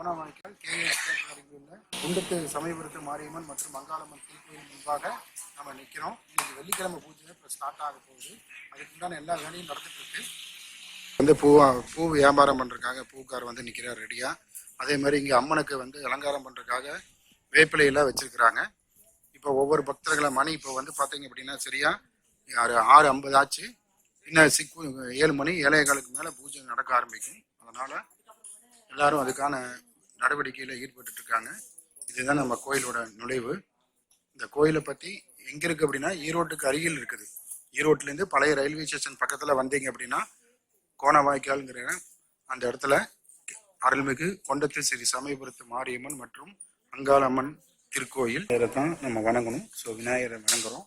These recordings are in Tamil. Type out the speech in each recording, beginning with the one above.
இப்போ ஈரோடு கோணவாய்க்கால் அருகில் உள்ள குண்டத்து சமயபுரத்து மாரியம்மன் மற்றும் மங்காளம்மன் திருக்கோயில் முன்பாக நம்ம நிற்கிறோம் இன்னைக்கு வெள்ளிக்கிழமை பூஜை இப்போ ஸ்டார்ட் ஆக போகுது. அதுக்குண்டான எல்லா வேலையும் நடந்துட்டு இருக்கு. வந்து பூ பூ வியாபாரம் பண்ணுறதுக்காக பூக்கார் வந்து நிற்கிறார் ரெடியாக அதே மாதிரி இங்கே அம்மனுக்கு வந்து அலங்காரம் பண்ணுறதுக்காக வேப்பிலையெல்லாம் வச்சிருக்கிறாங்க. இப்போ ஒவ்வொரு பக்தர்களை மணி இப்போ வந்து பார்த்தீங்க அப்படின்னா சரியா ஆறு ஆறு ஐம்பது ஆச்சு. இன்னும் சிக்கு ஏழு மணி ஏழைய காலுக்கு மேலே பூஜை நடக்க ஆரம்பிக்கும். அதனால் எல்லாரும் அதுக்கான நடவடிக்கையில் ஈடுபட்டு இருக்காங்க இதுதான் நம்ம கோயிலோட நுழைவு. இந்த கோயிலை பற்றி எங்கே இருக்குது அப்படின்னா ஈரோட்டுக்கு அருகில் இருக்குது. ஈரோட்லேருந்து பழைய ரயில்வே ஸ்டேஷன் பக்கத்தில் வந்தீங்க அப்படின்னா கோணவாய்க்கால்ங்கிற அந்த இடத்துல அருள்மிகு கொண்டத்தில் ஸ்ரீ சமயபுரத்து மாரியம்மன் மற்றும் அங்காளம்மன் திருக்கோயில். இதை தான் நம்ம வணங்கணும். ஸோ விநாயகரை வணங்குறோம்.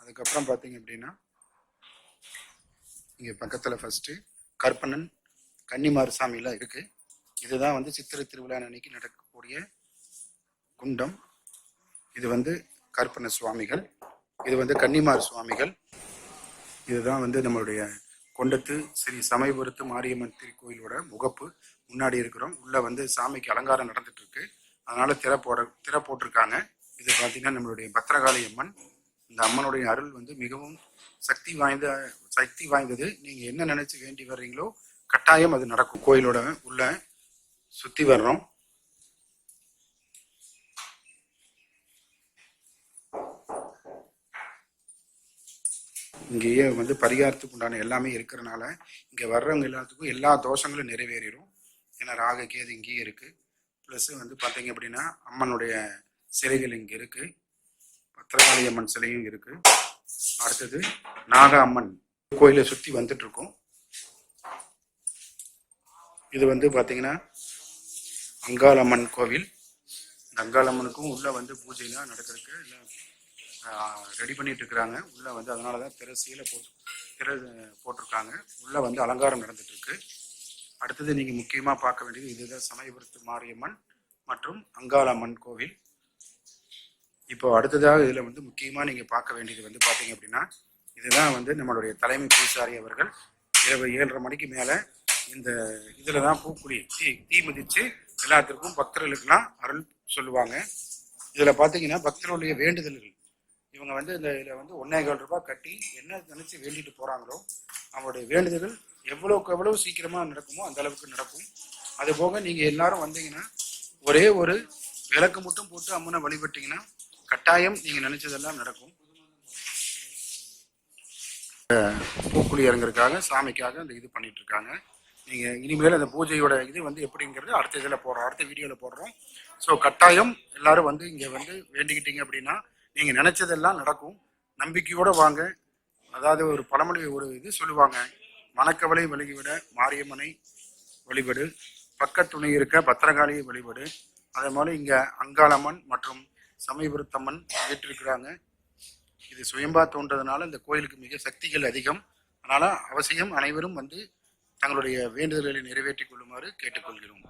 அதுக்கப்புறம் பார்த்தீங்க அப்படின்னா இங்கே பக்கத்தில் ஃபஸ்ட்டு கற்பனன் கன்னிமார் சாமிலாம் இருக்குது இதுதான் வந்து சித்திரை திருவிழா அன்னைக்கு நடக்கக்கூடிய குண்டம். இது வந்து கற்பன சுவாமிகள். இது வந்து கன்னிமார் சுவாமிகள். இதுதான் வந்து நம்மளுடைய கொண்டத்து ஸ்ரீ சமயபுரத்து மாரியம்மன் திருக்கோயிலோட முகப்பு. முன்னாடி இருக்கிறோம். உள்ள வந்து சாமிக்கு அலங்காரம் நடந்துட்டு இருக்கு அதனால திரை போட திரை போட்டிருக்காங்க. இது பார்த்தீங்கன்னா நம்மளுடைய பத்திரகாளி அம்மன். இந்த அம்மனுடைய அருள் வந்து மிகவும் சக்தி வாய்ந்த சக்தி வாய்ந்தது. நீங்க என்ன நினைச்சு வேண்டி வர்றீங்களோ கட்டாயம் அது நடக்கும். கோயிலோட உள்ள சுத்தி வர்றோம். இங்கேயே வந்து பரிகாரத்துக்கு உண்டான எல்லாமே இருக்கிறனால இங்கே வர்றவங்க எல்லாத்துக்கும் எல்லா தோஷங்களும் நிறைவேறிடும் ஏன்னா ராக கேது இங்கேயே இருக்கு. ப்ளஸ் வந்து பார்த்தீங்க அப்படின்னா அம்மனுடைய சிலைகள் இங்கே இருக்கு. பத்திரகாளி அம்மன் சிலையும் இருக்கு. அடுத்தது நாக அம்மன் கோயிலை சுற்றி வந்துட்டு இருக்கோம். இது வந்து பார்த்தீங்கன்னா அங்காளம்மன் கோவில். இந்த அங்காளம்மனுக்கும் உள்ளே வந்து பூஜைலாம் நடக்கிறதுக்கு ரெடி பண்ணிட்டு இருக்கிறாங்க உள்ளே வந்து அதனால தான் திரை சீலை போட்டு திற போட்டிருக்காங்க. உள்ளே வந்து அலங்காரம் நடந்துட்டு இருக்கு அடுத்தது நீங்கள் முக்கியமாக பார்க்க வேண்டியது இதுதான் சமயபுரத்து மாரியம்மன் மற்றும் அங்காளம்மன் கோவில். இப்போ அடுத்ததாக இதில் வந்து முக்கியமாக நீங்கள் பார்க்க வேண்டியது வந்து பார்த்தீங்க அப்படின்னா இதுதான் வந்து நம்மளுடைய தலைமை பூசாரி அவர்கள் இரவு ஏழரை மணிக்கு மேலே இந்த இதில் தான் பூக்குழி தீ தீ மிதிச்சு எல்லாத்திற்கும் பக்தர்களுக்கெல்லாம் அருள் சொல்லுவாங்க. இதில் பார்த்தீங்கன்னா பக்தர்களுடைய வேண்டுதல்கள். இவங்க வந்து இந்த இதில் வந்து ஒன்னேகால் ரூபாய் கட்டி என்ன நினச்சி வேண்டிட்டு போகிறாங்களோ அவங்களுடைய வேண்டுதல்கள் எவ்வளோக்கு எவ்வளோ சீக்கிரமாக நடக்குமோ அந்த அளவுக்கு நடக்கும். அது போக நீங்க எல்லாரும் வந்தீங்கன்னா ஒரே ஒரு விளக்கு மட்டும் போட்டு அம்மனை வழிபட்டீங்கன்னா கட்டாயம் நீங்கள் நினச்சதெல்லாம் நடக்கும். பூக்குழி இறங்குறதுக்காக சாமிக்காக அந்த இது பண்ணிட்டு இருக்காங்க. நீங்கள் இனிமேல் அந்த பூஜையோட இது வந்து எப்படிங்கிறது அடுத்த இதில் போடுறோம். அடுத்த வீடியோவில் போடுறோம். ஸோ கட்டாயம் எல்லாரும் வந்து இங்கே வந்து வேண்டிக்கிட்டீங்க அப்படின்னா நீங்கள் நினச்சதெல்லாம் நடக்கும். நம்பிக்கையோடு வாங்க. அதாவது ஒரு பழமொழி ஒரு இது சொல்லுவாங்க. மணக்கவலை வழிவிட மாரியம்மனை வழிபடு. பக்கத்துணை இருக்க பத்திரகாளியை வழிபடு. அதே மாதிரி இங்கே அங்காளம்மன் மற்றும் சமயபுரத்தம்மன் வீட்டிருக்கிறாங்க இது சுயம்பா தோன்றதுனால இந்த கோயிலுக்கு மிக சக்திகள் அதிகம். அதனால் அவசியம் அனைவரும் வந்து தங்களுடைய வேண்டுதல்களை நிறைவேற்றிக் கொள்ளுமாறு கேட்டுக்கொள்கிறோம்.